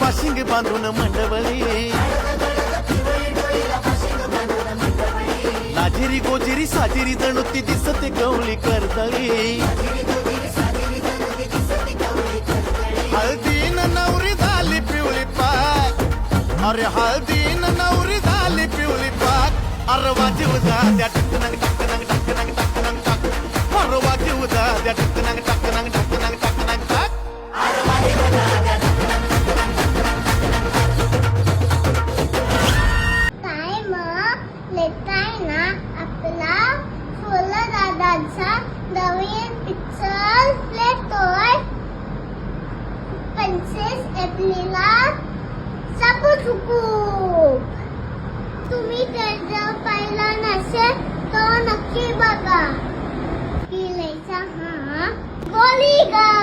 फाशिंग बांधून मंडवली लाजिरी गोजिरी साजिरी जणू ती दिसते गवळी करदळी हळदीन नवरी झाली पिवळी पाक. अरे हळदीन नवरी झाली पिवळी पाक. अरे वाजीव जा त्या टकनंग टकनंग टकनंग टकनंग टक अरे वाजीव जा त्या टकनंग टकनंग टकनंग मग ना? आपला फुलं दादाचा नवीन पिक्चर येतोय पंचवीस एप्रिलला सबू चुकू तुम्ही ते जर पाहिला नसेल तर नक्की बघा. किल्ल्याचा हा. गोली गा